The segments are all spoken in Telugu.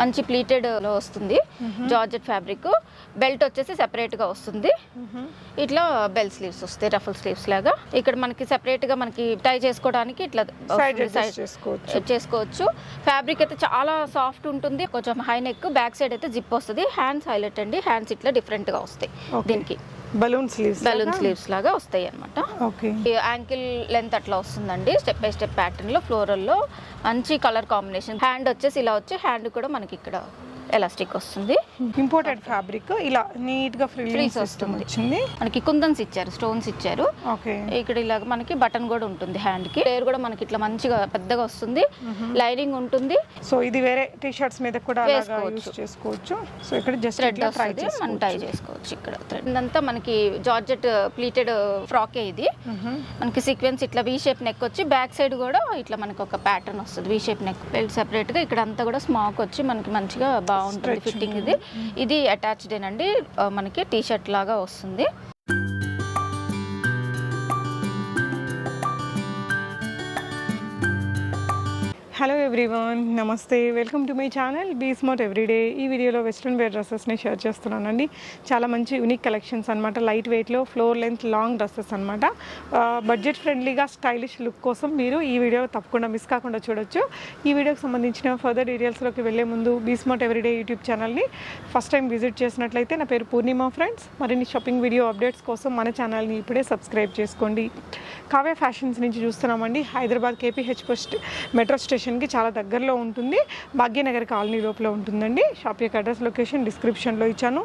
మంచి ప్లీటెడ్లో వస్తుంది. జార్జెట్ ఫ్యాబ్రిక్ బెల్ట్ వచ్చేసి సెపరేట్గా వస్తుంది. ఇట్లా బెల్ స్లీవ్స్ వస్తాయి రఫల్ స్లీవ్స్ లాగా. ఇక్కడ మనకి సెపరేట్గా మనకి టై చేసుకోవడానికి ఇట్లా. అడ్జస్ట్ చేసుకోవచ్చు. చేసుకోవచ్చు. ఫ్యాబ్రిక్ అయితే చాలా సాఫ్ట్ ఉంటుంది. కొంచెం హై నెక్ బ్యాక్ సైడ్ అయితే జిప్ వస్తుంది. హ్యాండ్స్ హైలైట్ అండి. హ్యాండ్స్ ఇట్లా డిఫరెంట్గా వస్తాయి. దీనికి. బలూన్ స్లీవ్స్ బలూన్ స్లీవ్స్ లాగా వస్తాయి అనమాట ఓకే యాంకిల్ లెంత్ అట్లా వస్తుందండి. స్టెప్ బై స్టెప్ ప్యాటర్న్లో ఫ్లోరల్లో మంచి కలర్ కాంబినేషన్ హ్యాండ్ వచ్చేసి ఇలా వచ్చి హ్యాండ్ కూడా మనకి ఇక్కడ ఎలాస్టిక్ వస్తుంది. Imported fabric. ఇలా నీట్గా సిస్టమ్ వస్తుంది. వచ్చింది. మనకి కుందన్స్ ఇచ్చారు స్టోన్స్ ఇచ్చారు. ఓకే. ఇక్కడ ఇలా మనకి బటన్ కూడా ఉంటుంది హ్యాండ్కి. లేయర్ కూడా మనకి ఇట్లా మంచిగా పెద్దగా వస్తుంది. లైనింగ్ ఉంటుంది. సో ఇది వేరే టీ షర్ట్స్ మీద కూడా చేసుకోవచ్చు. సో ఇక్కడ జస్ట్ థ్రెడ్ ట్రై మనం టై చేసుకోవచ్చు ఇక్కడ. థ్రెడ్ ఇదంతా మనకి జార్జెట్ ప్లీటెడ్ ఫ్రాకే ఇది. మనకి సీక్వెన్స్ ఇట్లా వీ షేప్ నెక్ వచ్చి బ్యాక్ సైడ్ కూడా ఇట్లా మనకి ఒక ప్యాటర్న్ వస్తుంది వీ షేప్ నెక్ సెపరేట్గా. ఇక్కడ అంతా కూడా స్మాక్ వచ్చి మనకి మంచిగా బాగుంటుంది ఫిట్టింగ్ ఇది. ఇది అటాచ్డ్ ఏనండి. ఆ, మనకి టీ షర్ట్ లాగా వస్తుంది. హలో ఎవ్రీవన్ నమస్తే welcome to my channel be smart everyday ఈ వీడియోలో వెస్ట్రన్ వేర్ డ్రెస్సెస్ని షేర్ చేస్తున్నానండి. చాలా మంచి యూనిక్ కలెక్షన్స్ అనమాట లైట్ వెయిట్లో ఫ్లోర్ లెంత్ లాంగ్ డ్రెస్సెస్ అనమాట బడ్జెట్ ఫ్రెండ్లీగా స్టైలిష్ లుక్ కోసం మీరు ఈ వీడియో తప్పకుండా మిస్ కాకుండా చూడొచ్చు. ఈ వీడియోకి సంబంధించిన ఫర్దర్ డీటెయిల్స్లోకి వెళ్ళే ముందు బీ స్మార్ట్ ఎవ్రీడే యూట్యూబ్ ఛానల్ని ఫస్ట్ టైం విజిట్ చేసినట్లయితే నా పేరు పూర్ణిమ ఫ్రెండ్స్ మరిన్ని షాపింగ్ వీడియో అప్డేట్స్ కోసం మన ఛానల్ని ఇప్పుడే సబ్స్క్రైబ్ చేసుకోండి. కావ్య ఫ్యాషన్స్ నుంచి చూస్తున్నామండి. Hyderabad KPH post metro station స్టేషన్కి చాలా దగ్గరలో ఉంటుంది. భాగ్యనగర్ కాలనీ లోపల ఉంటుందండి. షాప్ యొక్క అడ్రస్ లొకేషన్ డిస్క్రిప్షన్లో ఇచ్చాను.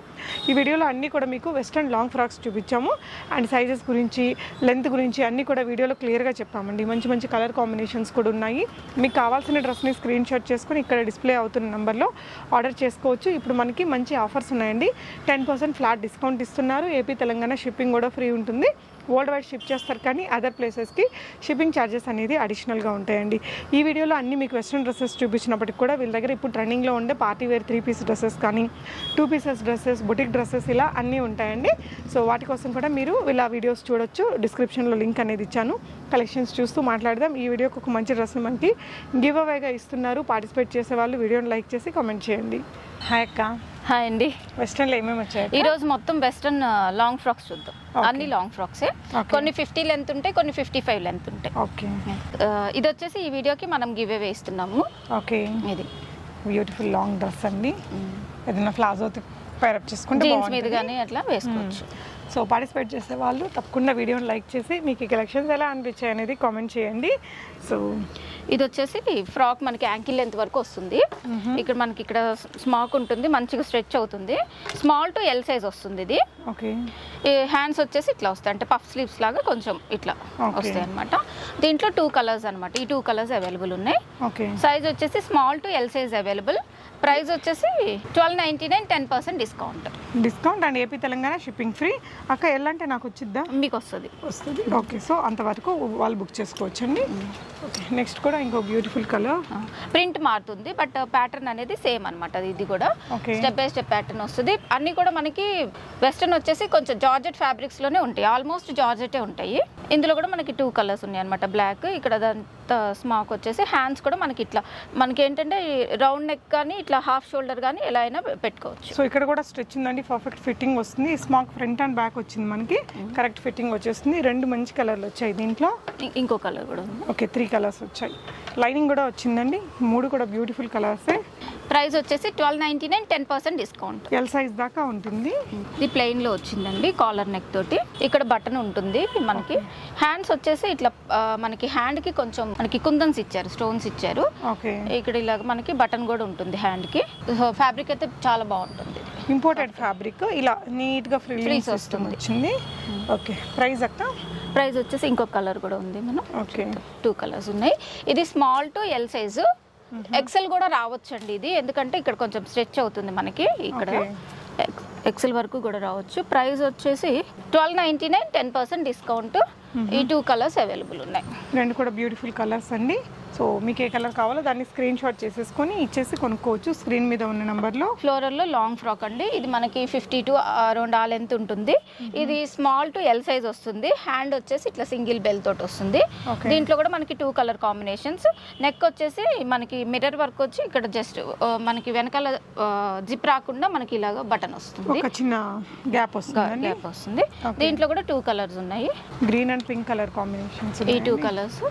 ఈ వీడియోలో అన్నీ కూడా మీకు వెస్ట్రన్ లాంగ్ ఫ్రాక్స్ చూపించాము. అండ్ సైజెస్ గురించి లెంత్ గురించి అన్నీ కూడా వీడియోలో క్లియర్గా చెప్పామండి. మంచి మంచి కలర్ కాంబినేషన్స్ కూడా ఉన్నాయి. మీకు కావాల్సిన డ్రెస్ని స్క్రీన్ షాట్ చేసుకుని ఇక్కడ డిస్ప్లే అవుతున్న నెంబర్లో ఆర్డర్ చేసుకోవచ్చు. ఇప్పుడు మనకి మంచి ఆఫర్స్ ఉన్నాయండి. టెన్ పర్సెంట్ ఫ్లాట్ డిస్కౌంట్ ఇస్తున్నారు. ఏపీ తెలంగాణ షిప్పింగ్ కూడా ఫ్రీ ఉంటుంది. వరల్డ్ వైడ్ షిప్ చేస్తారు కానీ అదర్ ప్లేసెస్కి షిప్పింగ్ ఛార్జెస్ అనేది అడిషనల్గా ఉంటాయండి. ఈ వీడియోలో అన్ని మీకు వెస్ట్రన్ డ్రెస్సెస్ చూపించినప్పటికి కూడా వీళ్ళ దగ్గర ఇప్పుడు ట్రెండింగ్లో ఉండే party wear three piece dresses కానీ two pieces dresses boutique dresses ఇలా అన్నీ ఉంటాయండి. సో వాటి కోసం కూడా మీరు ఇలా వీడియోస్ చూడొచ్చు. డిస్క్రిప్షన్లో లింక్ అనేది ఇచ్చాను. కలెక్షన్స్ చూస్తూ మాట్లాడదాం. ఈ వీడియోకి ఒక మంచి డ్రెస్ని మనకి గివ్ అవేగా ఇస్తున్నారు. పార్టిసిపేట్ చేసే వాళ్ళు వీడియోని లైక్ చేసి కామెంట్ చేయండి. హాయ్ అక్క. హాయ్ అండి. వెస్ట్రన్లో ఏమేమి వచ్చాయి ఈ రోజు మొత్తం వెస్టర్న్ లాంగ్ ఫ్రాక్స్ చూద్దాం. అన్ని లాంగ్ ఫ్రాక్సే. కొన్ని ఫిఫ్టీ లెంత్ ఉంటాయి కొన్ని ఫిఫ్టీ ఫైవ్ లెంత్ ఉంటాయి ఓకే ఇది వచ్చేసి ఈ వీడియోకి మనం గివ్ అవే ఇస్తున్నాము. ఓకే ఇది. బ్యూటిఫుల్ లాంగ్ డ్రెస్ అండి. ఏదైనా ప్లాజో పేరప్ చేసుకుంటే జీన్స్ మీద. కానీ అట్లా వేసుకోవచ్చు. సో పార్టిసిపేట్ చేసే వాళ్ళు తప్పకుండా వీడియోని లైక్ చేసి మీకు ఈ కలెక్షన్స్ ఎలా అనిపించాయి అనేది కామెంట్ చేయండి. సో ఇది వచ్చేసి ఫ్రాక్ మనకి యాంకిల్ లెంత్ వరకు వస్తుంది. ఇక్కడ మనకి ఇక్కడ స్మాక్ ఉంటుంది మంచిగా స్ట్రెచ్ అవుతుంది. స్మాల్ టు ఎల్ సైజ్ వస్తుంది ఇది. ఓకే. ఈ హ్యాండ్స్ వచ్చేసి ఇట్లా వస్తాయి. అంటే పఫ్ స్లీవ్స్ లాగా కొంచెం ఇట్లా. వస్తాయి అనమాట దీంట్లో టూ కలర్స్ అన్నమాట. ఈ టూ కలర్స్ అవైలబుల్ ఉన్నాయి. ఓకే. సైజ్ వచ్చేసి small to L size available. Price వచ్చేసి twelve ninety nine ten percent discount. Discount and AP Telangana shipping free. అక్క ఎలా అంటే నాకు వచ్చిద్దా? మీకు వస్తుంది. వస్తుంది ఓకే సో అంతవరకు వాళ్ళు బుక్ చేసుకోవచ్చండి. ఓకే నెక్స్ట్ కూడా ఇంకో బ్యూటిఫుల్ కలర్. ప్రింట్ మారుతుంది బట్ ప్యాటర్న్ అనేది సేమ్ అనమాట ఇది కూడా. స్టెప్ బై స్టెప్ ప్యాటర్న్ వస్తుంది. అన్ని కూడా మనకి వెస్టర్న్ వచ్చేసి కొంచెం జార్జెట్ ఫ్యాబ్రిక్స్లోనే ఉంటాయి ఆల్మోస్ట్ జార్జెటే ఉంటాయి. ఇందులో కూడా మనకి టూ కలర్స్ ఉన్నాయి అనమాట బ్లాక్ ఇక్కడ అదంతా స్మాక్ వచ్చేసి హ్యాండ్స్ కూడా మనకి ఇట్లా. మనకి ఏంటంటే రౌండ్ నెక్ కానీ ఇట్లా హాఫ్ షోల్డర్ కానీ ఎలా అయినా పెట్టుకోవచ్చు. సో ఇక్కడ కూడా స్ట్రెచ్ ఉందండి పర్ఫెక్ట్ ఫిట్టింగ్ వస్తుంది. స్మాక్ ఫ్రంట్ అండ్ బ్యాక్ వచ్చింది మనకి. కరెక్ట్ ఫిట్టింగ్ వచ్చేస్తుంది. రెండు మంచి కలర్లు వచ్చాయి దీంట్లో. ఇంకో కలర్ కూడా ఉంది. ఓకే త్రీ కలర్స్ వచ్చాయి. లైనింగ్ కూడా వచ్చిందండి. మూడు కూడా బ్యూటిఫుల్ కలర్సే. ప్రైస్ వచ్చేసి twelve ninety nine ten percent discount. L size దాకా ఉంటుంది. ఇది ప్లెయిన్లో వచ్చిందండి కాలర్ నెక్ తోటి. ఇక్కడ బటన్ ఉంటుంది మనకి. హ్యాండ్స్ వచ్చేసి ఇట్లా మనకి హ్యాండ్కి కొంచెం మనకి కుందన్స్ ఇచ్చారు స్టోన్స్ ఇచ్చారు. ఓకే ఇక్కడ ఇలా మనకి బటన్ కూడా ఉంటుంది హ్యాండ్కి. ఫ్యాబ్రిక్ అయితే చాలా బాగుంటుంది ఇంపోర్టెడ్ ఫ్యాబ్రిక్ ఇలా నీట్గా సిస్టమ్ వస్తుంది. వచ్చింది. ఓకే ప్రైస్ అక్క? ప్రైస్ వచ్చేసి ఇంకొక కలర్ కూడా ఉంది మనం. ఓకే టూ కలర్స్ ఉన్నాయి. ఇది small to L size XL కూడా రావచ్చండి ఇది. ఎందుకంటే ఇక్కడ కొంచెం స్ట్రెచ్ అవుతుంది మనకి ఇక్కడ. ఎక్సెల్ వరకు కూడా రావచ్చు. ప్రైస్ వచ్చేసి twelve ninety nine ten percent discount ఈ టూ కలర్స్ అవైలబుల్ ఉన్నాయి. రెండు కూడా బ్యూటిఫుల్ కలర్స్ అండి. సో మీకు ఏ కలర్ కావాలో దాన్ని స్క్రీన్ షాట్ చేసేసుకొని ఇచ్చేసి కొనుక్కోవచ్చు. స్క్రీన్ మీద ఉన్న నెంబర్లో. ఫ్లోరల్లో లాంగ్ ఫ్రాక్ అండి. ఇది మనకి ఫిఫ్టీ టు అరౌండ్ ఆ లెంత్ ఉంటుంది. ఇది స్మాల్ టు ఎల్ సైజ్ వస్తుంది. హ్యాండ్ వచ్చేసి ఇట్లా సింగిల్ బెల్ తోటి వస్తుంది. దీంట్లో కూడా మనకి టూ కలర్ కాంబినేషన్స్. నెక్ వచ్చేసి మనకి మిర్రర్ వర్క్ వచ్చి ఇక్కడ జస్ట్ మనకి వెనకాల జిప్ రాకుండా మనకి ఇలాగ బటన్ వస్తుంది. చిన్న గ్యాప్ వస్తుందండి. గ్యాప్ వస్తుంది. దీంట్లో కూడా టూ కలర్స్ ఉన్నాయి. Green and pink colour combinations ఈ టూ కలర్స్.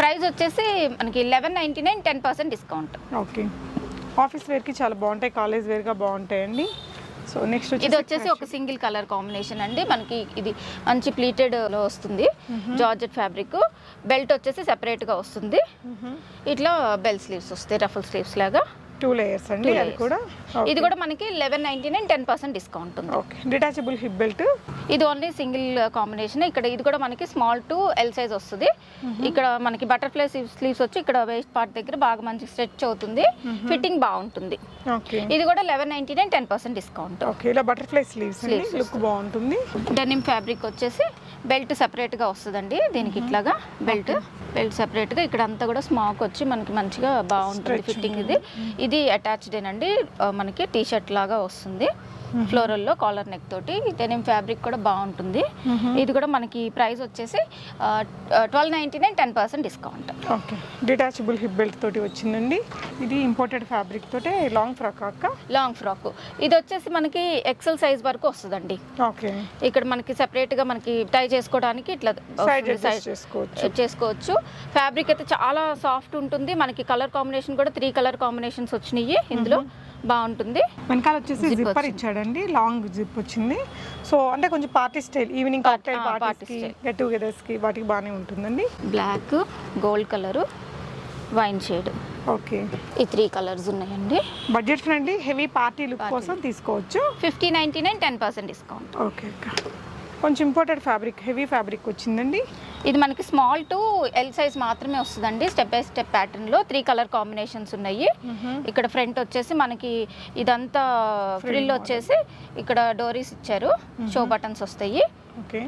ప్రైస్ వచ్చేసి మనకి eleven ninety nine ten percent discount okay office వేర్కి చాలా బాగుంటాయి కాలేజ్ వేర్గా బాగుంటాయండి. సో నెక్స్ట్ ఇది వచ్చేసి ఒక సింగిల్ కలర్ కాంబినేషన్ అండి. మనకి ఇది మంచి ప్లీటెడ్లో వస్తుంది. జార్జెట్ ఫ్యాబ్రిక్ బెల్ట్ వచ్చేసి సెపరేట్గా వస్తుంది. ఇట్లా బెల్ స్లీవ్స్ వస్తాయి రఫుల్ స్లీవ్స్ లాగా. టూ లేయర్స్ అండి అది. కూడా? ఇది కూడా మనకి eleven ninety nine ten percent discount ఉంది. ఓకే డిటాచబుల్ హిప్ బెల్ట్ ఇది ఓన్లీ సింగిల్ కాంబినేషన్ ఇక్కడ ఇది కూడా మనకి స్మాల్ టు ఎల్ సైజ్ వస్తుంది. ఇక్కడ మనకి బటర్ఫ్లై స్లీవ్స్ వచ్చి ఇక్కడ వేస్ట్ పార్ట్ దగ్గర బాగా మంచి స్ట్రెచ్ అవుతుంది. ఫిట్టింగ్ బాగుంటుంది. ఇది కూడా eleven ninety nine ten percent discount okay ఇలా బటర్ఫ్లై స్లీవ్స్ లుక్ బాగుంటుంది. డెనిమ్ ఫ్యాబ్రిక్ వచ్చేసి బెల్ట్ సెపరేట్గా వస్తుందండి. దీనికి ఇట్లాగా బెల్ట్. బెల్ట్ సెపరేట్గా ఇక్కడ అంతా కూడా స్మాక్ వచ్చి మనకి మంచిగా బాగుంటుంది ఫిట్టింగ్ ఇది. ఇది అటాచ్డ్ ఏనండి మనకి టీ షర్ట్ లాగా వస్తుంది. ఫ్లోరల్లో కాలర్ నెక్ తోటి డెనిమ్ ఫ్యాబ్రిక్ కూడా బాగుంటుంది. ఇది కూడా మనకి ప్రైస్ వచ్చేసి twelve ninety nine ten percent discount. Okay. Detachable hip belt తోటి వచ్చిందండి. ఇది ఇంపోర్టెడ్ ఫ్యాబ్రిక్ తోటే లాంగ్ ఫ్రాక్ అక్క? Long frock. ఇది వచ్చేసి మనకి ఎక్సెల్ సైజ్ వరకు వస్తుందండి. ఓకే. ఇక్కడ మనకి సెపరేట్గా మనకి టై చేసుకోవడానికి ఇట్లా చేసుకోవచ్చు. ఫ్యాబ్రిక్ అయితే చాలా సాఫ్ట్ ఉంటుంది. మనకి కలర్ కాంబినేషన్ కూడా త్రీ కలర్ కాంబినేషన్స్ వచ్చినాయి ఇందులో. బాగుంటుంది. వెనకాల వచ్చేసి జిప్పర్. ఇచ్చాడండి. లాంగ్ జిప్ వచ్చింది. సో అంటే కొంచెం పార్టీ స్టైల్ ఈవినింగ్ కాక్టైల్ పార్టీస్కి. గెట్ టుగెదర్స్కి వాటికి బాగానే ఉంటుందండి. Black gold colour wine shade okay ఈ త్రీ కలర్స్ ఉన్నాయండి. Budget friendly heavy party look. కోసం తీసుకోవచ్చు. Fifty ninety nine ten percent discount okay కొంచెం ఇంపోర్టెడ్ ఫ్యాబ్రిక్ హెవీ ఫ్యాబ్రిక్ వచ్చిందండి. ఇది మనకి స్మాల్ టు ఎల్ సైజ్ మాత్రమే వస్తుందండి. స్టెప్ బై స్టెప్ ప్యాటర్న్లో త్రీ కలర్ కాంబినేషన్స్ ఉన్నాయి. ఇక్కడ ఫ్రంట్ వచ్చేసి మనకి ఇదంతా ఫ్రిల్ వచ్చేసి ఇక్కడ డోరీస్ ఇచ్చారు. షో బటన్స్ వస్తాయి. ఓకే.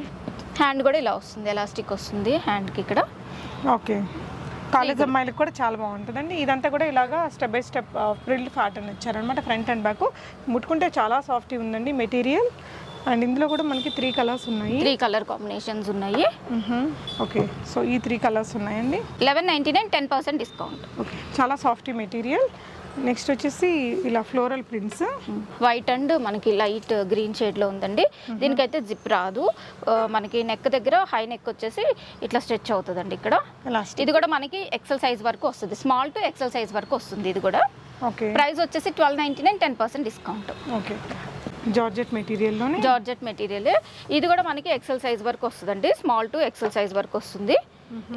హ్యాండ్ కూడా ఇలా వస్తుంది ఎలాస్టిక్ వస్తుంది హ్యాండ్కి ఇక్కడ. ఓకే. కాలేజ్ అమ్మాయిలకు కూడా చాలా బాగుంటుందండి. ఇదంతా కూడా ఇలాగా step by step frill pattern ఇచ్చారనమాట ఫ్రంట్ అండ్ బ్యాక్ ముట్టుకుంటే చాలా సాఫ్ట్ ఉందండి మెటీరియల్ అండ్ ఇందులో కూడా మనకి త్రీ కలర్స్ ఉన్నాయి. త్రీ కలర్ కాంబినేషన్స్ ఉన్నాయి. ఓకే. సో ఈ త్రీ కలర్స్ ఉన్నాయండి. Eleven ninety nine ten percent discount okay. చాలా సాఫ్ట్ మెటీరియల్ నెక్స్ట్ వచ్చేసి ఇలా ఫ్లోరల్ ప్రింట్స్ వైట్ అండ్ మనకి లైట్ గ్రీన్ షేడ్లో ఉందండి. దీనికైతే జిప్ రాదు. మనకి నెక్ దగ్గర హై నెక్ వచ్చేసి ఇట్లా స్ట్రెచ్ అవుతుందండి ఇక్కడ. లాస్ట్ ఇది కూడా మనకి ఎక్సెల్ సైజ్ వరకు వస్తుంది. స్మాల్ టు ఎక్సెల్ సైజ్ వరకు వస్తుంది ఇది కూడా. ఓకే. ప్రైస్ వచ్చేసి twelve ninety nine ten percent discount okay. Georgette మెటీరియల్లోనే? Georgette material. ఇది కూడా మనకి ఎక్సెల్ సైజ్ వరకు వస్తుందండి. స్మాల్ టు ఎక్సెల్ సైజ్ వరకు వస్తుంది.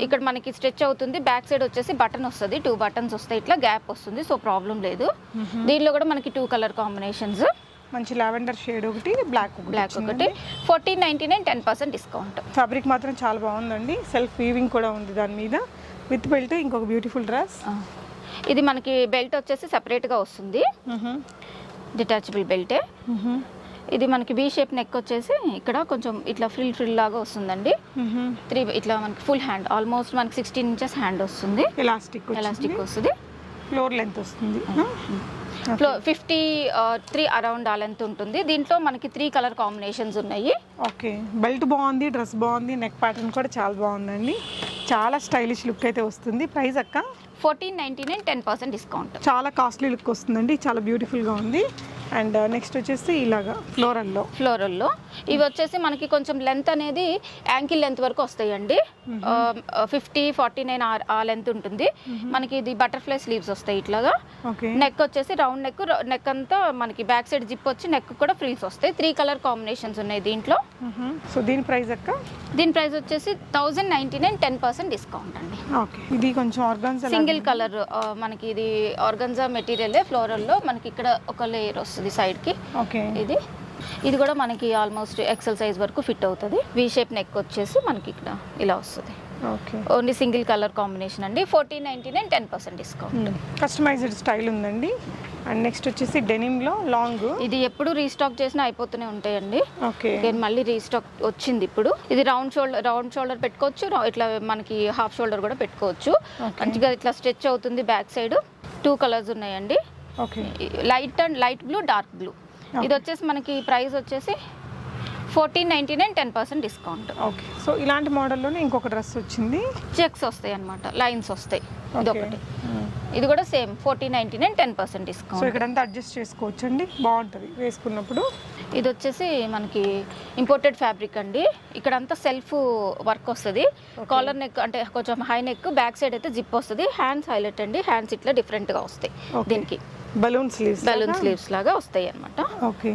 ఇక్కడ మనకి స్ట్రెచ్ అవుతుంది. బ్యాక్ సైడ్ వచ్చేసి బటన్ వస్తుంది. టూ బటన్స్ వస్తాయి. ఇట్లా గ్యాప్ వస్తుంది. సో ప్రాబ్లం లేదు. దీనిలో కూడా మనకి టూ కలర్ కాంబినేషన్స్ మంచి లావెండర్ షేడ్ ఒకటి బ్లాక్ బ్లాక్ ఒకటి. Fourteen ninety nine ten percent discount fabric మాత్రం చాలా బాగుందండి. సెల్ఫ్ వీవింగ్ కూడా ఉంది దాని మీద. విత్ బెల్ట్ ఇంకొక బ్యూటిఫుల్ డ్రెస్ ఇది మనకి బెల్ట్ వచ్చేసి సెపరేట్గా వస్తుంది. డిటాచబుల్ బెల్టే ఇది మనకి వీ షేప్ నెక్ వచ్చేసి ఇక్కడ కొంచెం ఇట్లా ఫ్రిల్ ఫ్రిల్ లాగా వస్తుందండి. త్రీ ఇట్లా మనకి ఫుల్ హ్యాండ్ ఆల్మోస్ట్ మనకి సిక్స్టీన్ ఇంచెస్ హ్యాండ్ వస్తుంది. ఎలాస్టిక్ ఎలాస్టిక్ వస్తుంది. ఫ్లోర్ లెంత్ వస్తుంది. ఫ్లో ఫిఫ్టీ త్రీ అరౌండ్ ఆ లెంత్ ఉంటుంది. దీంట్లో మనకి త్రీ కలర్ కాంబినేషన్స్ ఉన్నాయి. ఓకే బెల్ట్ బాగుంది డ్రెస్ బాగుంది నెక్ ప్యాటర్న్ కూడా చాలా బాగుందండి. చాలా స్టైలిష్ లుక్ అయితే వస్తుంది. ప్రైస్ అక్క? Fourteen ninety nine ten percent discount. చాలా కాస్ట్లీ లుక్ వస్తుందండి. చాలా బ్యూటిఫుల్గా ఉంది. అండ్ నెక్స్ట్ వచ్చేసి ఇలాగా ఫ్లోరల్లో. ఫ్లోరల్లో. ఇవి వచ్చేసి మనకి కొంచెం లెంత్ అనేది యాంకిల్ లెంత్ వరకు వస్తాయండి. ఫిఫ్టీ ఫార్టీ నైన్ ఆ లెంత్ ఉంటుంది. మనకి ఇది బటర్ఫ్లై స్లీవ్స్ వస్తాయి ఇట్లాగా. నెక్ వచ్చేసి రౌండ్ నెక్ నెక్ అంతా మనకి బ్యాక్ సైడ్ జిప్ వచ్చి నెక్ కూడా ఫ్రీల్స్ వస్తాయి. త్రీ కలర్ కాంబినేషన్స్ ఉన్నాయి దీంట్లో. సో దీని ప్రైస్ అక్క దీని ప్రైస్ వచ్చేసి thousand ninety nine ten percent discount అండి. ఓకే. ఇది కొంచెం ఆర్గాన్స్ సింగిల్ కలర్ మనకి ఇది ఆర్గన్జా మెటీరియల్ ఫ్లోరల్లో మనకి ఇక్కడ ఒక లేయర్ వస్తుంది సైడ్కి. ఓకే. ఇది. ఇది కూడా మనకి ఆల్మోస్ట్ ఎక్సెల్ సైజ్ వరకు ఫిట్ అవుతుంది. వి షేప్ నెక్ వచ్చేసి మనకి ఇక్కడ ఇలా వస్తుంది. ఓన్లీ సింగిల్ కలర్ కాంబినేషన్ అండి. Fourteen ninety nine ten percent discount. Customized style ఉందండి. అండ్ నెక్స్ట్ వచ్చేసి డెనిమ్లో లాంగ్ ఇది ఎప్పుడు రీస్టాక్ చేసినా అయిపోతూనే ఉంటాయండి. ఓకే. Again మళ్ళీ రీస్టాక్ వచ్చింది ఇప్పుడు. ఇది రౌండ్ షోల్డర్ రౌండ్ షోల్డర్ పెట్టుకోవచ్చు. ఇట్లా మనకి హాఫ్ షోల్డర్ కూడా పెట్టుకోవచ్చు. మంచిగా ఇట్లా స్ట్రెచ్ అవుతుంది బ్యాక్ సైడ్ టూ కలర్స్ ఉన్నాయండి. Okay light and light blue dark blue ఇది వచ్చేసి మనకి ప్రైస్ వచ్చేసి fourteen ninety nine ten percent discount. Okay. So ఇలాంటి మోడల్లోనే ఇంకొక డ్రెస్ వచ్చింది? చెక్స్ వస్తాయి అనమాట లైన్స్ వస్తాయి. ఇది ఓకే ఒకటి ఇది కూడా same fourteen ninety nine ten percent so discount ఇక్కడంతా అడ్జస్ట్ చేసుకోవచ్చు అండి బాగుంటుంది వేసుకున్నప్పుడు. ఇది వచ్చేసి మనకి ఇంపోర్టెడ్ ఫ్యాబ్రిక్ అండి. ఇక్కడంతా సెల్ఫ్ వర్క్ వస్తుంది. కాలర్ నెక్ అంటే కొంచెం హై నెక్ బ్యాక్ సైడ్ అయితే జిప్ వస్తుంది. హ్యాండ్స్ హైలైట్ అండి. హ్యాండ్స్ ఇట్లా డిఫరెంట్గా వస్తాయి. దీనికి. బలూన్ స్లీవ్స్ బలూన్ స్లీవ్స్ లాగా వస్తాయి అనమాట ఓకే.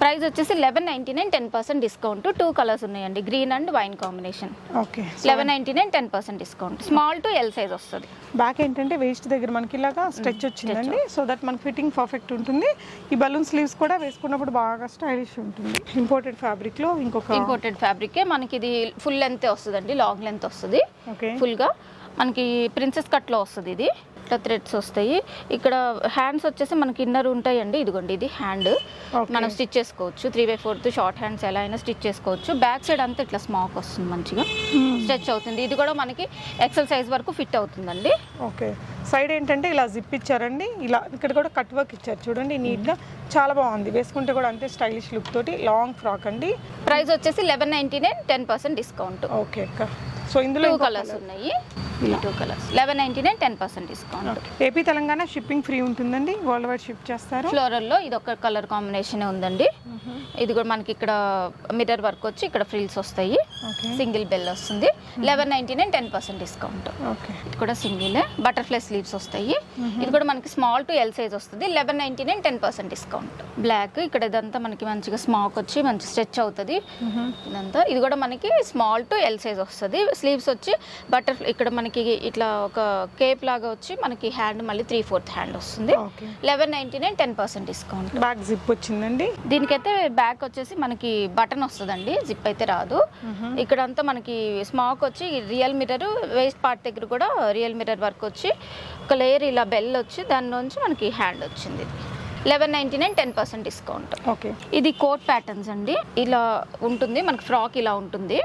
ప్రైస్ వచ్చేసి eleven ninety nine ten percent discount. Two colours ఉన్నాయండి. Green and wine combination okay eleven ninety nine ten percent discount. Small to L size వస్తుంది. బ్యాక్ ఏంటంటే వేస్ట్ దగ్గర మనకి ఇలాగా స్ట్రెచ్ వచ్చిందండి. సో దట్ మనకి ఫిట్టింగ్ పర్ఫెక్ట్ ఉంటుంది. ఈ బలూన్ స్లీవ్స్ కూడా వేసుకున్నప్పుడు బాగా స్టైలిష్ ఉంటుంది. ఇంపోర్టెడ్ ఫ్యాబ్రిక్లో ఇంకొక ఇంపోర్టెడ్ ఫ్యాబ్రికే మనకి ఇది ఫుల్ లెంత్ వస్తుందండి. లాంగ్ లెంత్ వస్తుంది. ఓకే ఫుల్గా మనకి ప్రిన్సెస్ కట్లో వస్తుంది ఇది. ఇట్లా థ్రెడ్స్ వస్తాయి? ఇక్కడ హ్యాండ్స్ వచ్చేసి మనకి ఇన్నర్ ఉంటాయండి. ఇదిగోండి ఇది హ్యాండ్. మనం స్టిచ్ చేసుకోవచ్చు. Three by fourth short hands ఎలా అయినా స్టిచ్ చేసుకోవచ్చు. బ్యాక్ సైడ్ అంతా ఇట్లా స్మాక్ వస్తుంది మంచిగా. స్ట్రెచ్ అవుతుంది. ఇది కూడా మనకి ఎక్సెల్ సైజ్ వరకు ఫిట్ అవుతుందండి. ఓకే సైడ్ ఏంటంటే ఇలా జిప్ ఇచ్చారండి. ఇలా ఇక్కడ కూడా కట్ వర్క్ ఇచ్చారు. చూడండి నీట్గా చాలా బాగుంది. వేసుకుంటే కూడా అంతే స్టైలిష్ లుక్ తోటి లాంగ్ ఫ్రాక్ అండి. ప్రైస్ వచ్చేసి eleven ninety nine ten percent discount okay అక్క. సో ఇందులో కలర్స్ ఉన్నాయి. Two colours eleven ninety nine ten percent discount AP Telangana shipping free ఉంటుందండి. వరల్డ్ వైడ్ షిప్ చేస్తారు. ఫ్లోరల్లో ఇది ఒక కలర్ కాంబినేషన్ ఉందండి. ఇది కూడా మనకి ఇక్కడ మిర్రర్ వర్క్ వచ్చి ఇక్కడ ఫ్రిల్స్ వస్తాయి. ఓకే సింగిల్ బెల్ వస్తుంది. Eleven ninety nine ten percent discount okay ఇది కూడా సింగిల్ బటర్ఫ్లై స్లీవ్స్ వస్తాయి. ఇది కూడా మనకి స్మాల్ టు ఎల్ సైజ్ వస్తుంది. Eleven ninety nine ten percent discount. Black ఇక్కడ ఇదంతా మనకి మంచిగా స్మాక్ వచ్చి మంచి స్ట్రెచ్ అవుతుంది. ఇదంతా. ఇది కూడా మనకి స్మాల్ టు ఎల్ సైజ్ వస్తుంది. స్లీవ్స్ వచ్చి బటర్ఫ్లై ఇక్కడ మనకి ఇట్లా ఒక కేప్ లాగా వచ్చి మనకి హ్యాండ్ మళ్ళీ త్రీ ఫోర్త్ హ్యాండ్ వస్తుంది. Eleven ninety nine ten percent discount. Back zip వచ్చిందండి? దీనికైతే బ్యాక్ వచ్చేసి మనకి బటన్ వస్తుందండి. జిప్ అయితే రాదు. ఇక్కడ అంతా మనకి స్మాక్ వచ్చి రియల్ మిర్రర్ వేస్ట్ పార్ట్ దగ్గర కూడా రియల్ మిర్రర్ వర్క్ వచ్చి ఒక లేయర్ ఇలా బెల్ వచ్చి దాని నుంచి మనకి హ్యాండ్ వచ్చింది eleven ninety nine ten percent discount okay ఇది కోట్ ప్యాటర్న్స్ అండి. ఇలా ఉంటుంది మనకి ఫ్రాక్ ఇలా ఉంటుంది.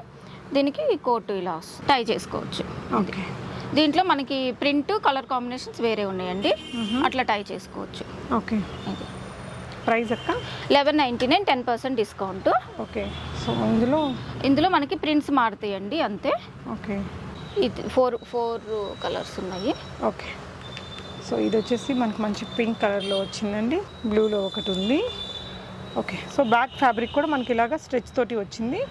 దీనికి కోట్ ఇలా టై చేసుకోవచ్చు. ఓకే దీంట్లో మనకి ప్రింట్ కలర్ కాంబినేషన్స్ వేరే ఉన్నాయండి. అట్లా టై చేసుకోవచ్చు. ఓకే ఇది. ప్రైస్ అక్క eleven ninety nine ten percent discount okay so ఇందులో? ఇందులో మనకి ప్రింట్స్ మారుతాయండి అంతే. ఓకే ఇది ఫోర్ ఫోర్ కలర్స్ ఉన్నాయి. ఓకే. సో ఇది వచ్చేసి మనకి మంచి పింక్ కలర్లో వచ్చిందండి. బ్లూలో ఒకటి ఉంది. ఓకే. సో బ్యాక్ ఫ్యాబ్రిక్ కూడా మనకి ఇలాగా స్ట్రెచ్ తోటి వచ్చింది.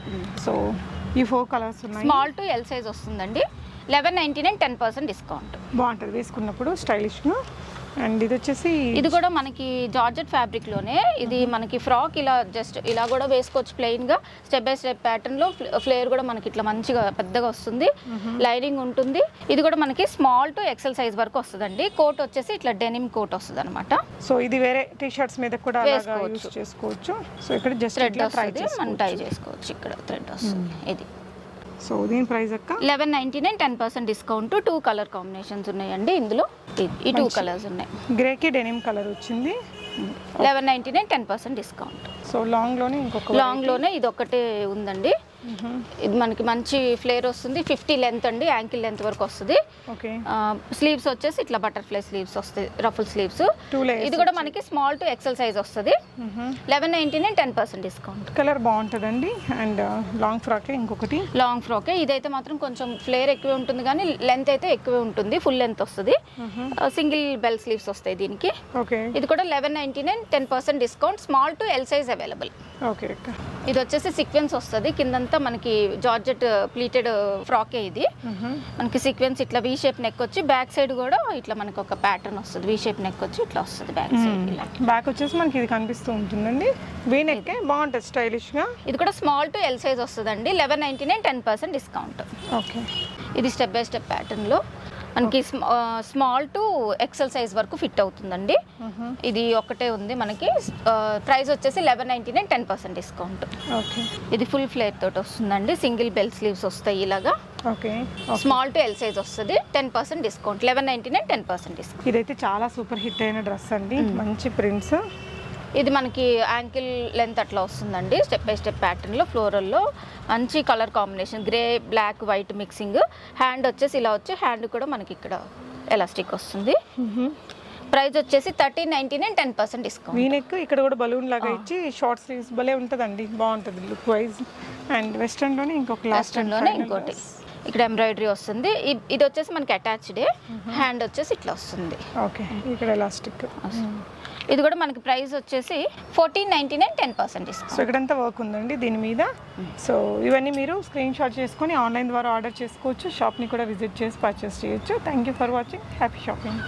సో ఈ ఫోర్ కలర్స్ ఉన్నాయి. స్మాల్ టు ఎల్ సైజ్ వస్తుందండి. Eleven ninety nine ten percent discount. బాగుంటుంది. వేసుకున్నప్పుడు స్టైలిష్గా అండ్ ఇది వచ్చేసి ఇది కూడా మనకి జార్జెట్ ఫ్యాబ్రిక్లోనే ఇది మనకి ఫ్రాక్ ఇలా జస్ట్ ఇలా కూడా వేసుకోవచ్చు ప్లెయిన్గా స్టెప్ బై స్టెప్ ప్యాటర్న్లో ఫ్లేయర్ కూడా మనకి ఇట్లా మంచిగా పెద్దగా వస్తుంది. లైనింగ్ ఉంటుంది. ఇది కూడా మనకి స్మాల్ టు ఎక్సెల్ సైజ్ వరకు వస్తుందండి. కోట్ వచ్చేసి ఇట్లా డెనిమ్ కోట్ వస్తుంది అనమాట సో ఇది వేరే టీ షర్ట్స్ మీద కూడా వేసుకోవచ్చు. చేసుకోవచ్చు. సో ఇక్కడ జస్ట్ ట్రై మనం చేసుకోవచ్చు. చేసుకోవచ్చు. ఇక్కడ థ్రెడ్ వస్తుంది. ఇది. సో దీని ప్రైస్ అక్క? Eleven ninety nine ten percent discount. Two colour combinations ఉన్నాయండి ఇందులో. ఇది- ఈ టూ కలర్స్ ఉన్నాయి. గ్రేకి డెనిమ్ కలర్ వచ్చింది. Eleven ninety nine ten percent discount. So లాంగ్లోనే ఇంకొక లాంగ్లోనే ఇది ఒకటే ఉందండి. ఇది మనకి మంచి ఫ్లేర్ వస్తుంది. ఫిఫ్టీ లెంత్ అండి యాంకిల్ లెంత్ వరకు వస్తుంది. ఓకే. స్లీవ్స్ వచ్చేసి ఇట్లా బటర్ఫ్లై స్లీవ్స్ వస్తాయి రఫుల్ స్లీవ్స్. ఇది కూడా మనకి స్మాల్ టు ఎక్సెల్ సైజ్ వస్తుంది. Eleven ninety nine ten percent discount. Colour బాగుంటుందండి. అండ్ లాంగ్ ఫ్రాక్ ఇంకొకటి. లాంగ్ ఫ్రాకే ఇదైతే మాత్రం కొంచెం ఫ్లేర్ ఎక్కువే ఉంటుంది కానీ లెంత్ అయితే ఎక్కువే ఉంటుంది. ఫుల్ లెంత్ వస్తుంది. సింగిల్ బెల్ స్లీవ్స్ వస్తాయి దీనికి. ఓకే. ఇది కూడా eleven ninety nine ten percent discount. Small to L size available. Okay ఇది వచ్చేసి సీక్వెన్స్ వస్తుంది. కిందంతా మనకి జార్జెట్ ప్లీటెడ్ ఫ్రాకే ఇది. మనకి సీక్వెన్స్ ఇట్లా వీ షేప్ నెక్ వచ్చి బ్యాక్ సైడ్ కూడా ఇట్లా మనకి ఒక ప్యాటర్న్ వస్తుంది. వీ షేప్ నెక్ వచ్చి ఇట్లా వస్తుంది బ్యాక్ సైడ్ ఇలా బ్యాక్ వచ్చేసి మనకి ఇది కనిపిస్తూ ఉంటుందండి. వీనెక్కే బాగుంటుంది స్టైలిష్గా ఇది కూడా స్మాల్ టు ఎల్ సైజ్ వస్తుందండి. Eleven ninety nine ten percent discount okay ఇది స్టెప్ బై స్టెప్ ప్యాటర్న్లో మనకి స్మాల్ టు ఎక్సెల్ సైజ్ వరకు ఫిట్ అవుతుందండి. ఇది ఒకటే ఉంది మనకి. ప్రైస్ వచ్చేసి eleven ninety nine ten percent discount. Okay. ఇది ఫుల్ ఫ్లేర్ తోటి వస్తుందండి. సింగిల్ బెల్ స్లీవ్స్ వస్తాయి ఇలాగా. Okay. Small to L size వస్తుంది ten percent discount. Eleven ninety nine ten percent discount. ఇదైతే చాలా సూపర్ హిట్ అయిన డ్రెస్ అండి. మంచి ప్రింట్స్. ఇది మనకి యాంకిల్ లెంత్ అట్లా వస్తుందండి. స్టెప్ బై స్టెప్ ప్యాటర్న్లో ఫ్లోరల్లో మంచి colour combination grey black white mixing hand వచ్చేసి ఇలా వచ్చి హ్యాండ్ కూడా మనకి ఇక్కడ ఎలాస్టిక్ వస్తుంది. ప్రైస్ వచ్చేసి thirteen ninety nine ten percent discount V neck ఇక్కడ కూడా బలూన్ లాగా ఇచ్చి షార్ట్ స్లీవ్స్ భలే ఉంటుందండి. బాగుంటుంది లుక్ వైజ్ అండ్ వెస్ట్రన్లోనే ఇంకొక లాస్ట్ వెస్ట్రన్లోనే ఇంకోటి. ఇక్కడ ఎంబ్రాయిడరీ వస్తుంది. ఇది వచ్చేసి మనకి అటాచ్డ్ హ్యాండ్ వచ్చేసి ఇట్లా వస్తుంది. ఓకే ఇక్కడ ఎలాస్టిక్ ఇది కూడా మనకి ప్రైస్ వచ్చేసి fourteen ninety nine ten percent so ఇక్కడంతా వర్క్ ఉందండి దీని మీద. సో ఇవన్నీ మీరు స్క్రీన్ షాట్ చేసుకొని ఆన్లైన్ ద్వారా ఆర్డర్ చేసుకోవచ్చు షాప్ని కూడా విజిట్ చేసి పర్చేస్ చేయొచ్చు. Thank you for watching happy shopping